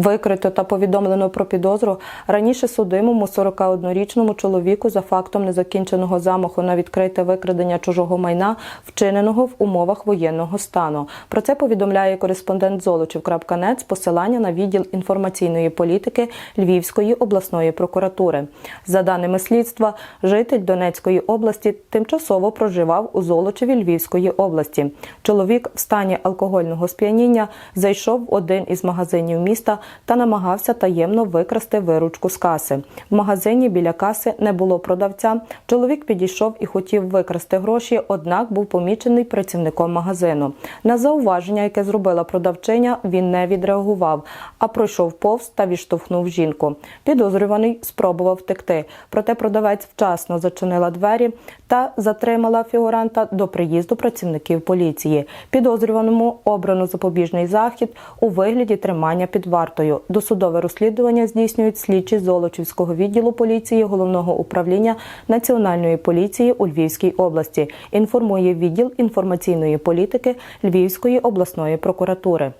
Викрито та повідомлено про підозру раніше судимому 41-річному чоловіку за фактом незакінченого замаху на відкрите викрадення чужого майна, вчиненого в умовах воєнного стану. Про це повідомляє кореспондент Золочів.нет з посилання на відділ інформаційної політики Львівської обласної прокуратури. За даними слідства, житель Донецької області тимчасово проживав у Золочеві Львівської області. Чоловік в стані алкогольного сп'яніння зайшов в один із магазинів міста та намагався таємно викрасти виручку з каси. В магазині біля каси не було продавця. Чоловік підійшов і хотів викрасти гроші, однак був помічений працівником магазину. На зауваження, яке зробила продавчиня, він не відреагував, а пройшов повз та відштовхнув жінку. Підозрюваний спробував втекти, проте продавець вчасно зачинила двері та затримала фігуранта до приїзду працівників поліції. Підозрюваному обрано запобіжний захід у вигляді тримання під вартою. Досудове розслідування здійснюють слідчі Золочівського відділу поліції головного управління Національної поліції у Львівській області. Інформує відділ інформаційної політики Львівської обласної прокуратури.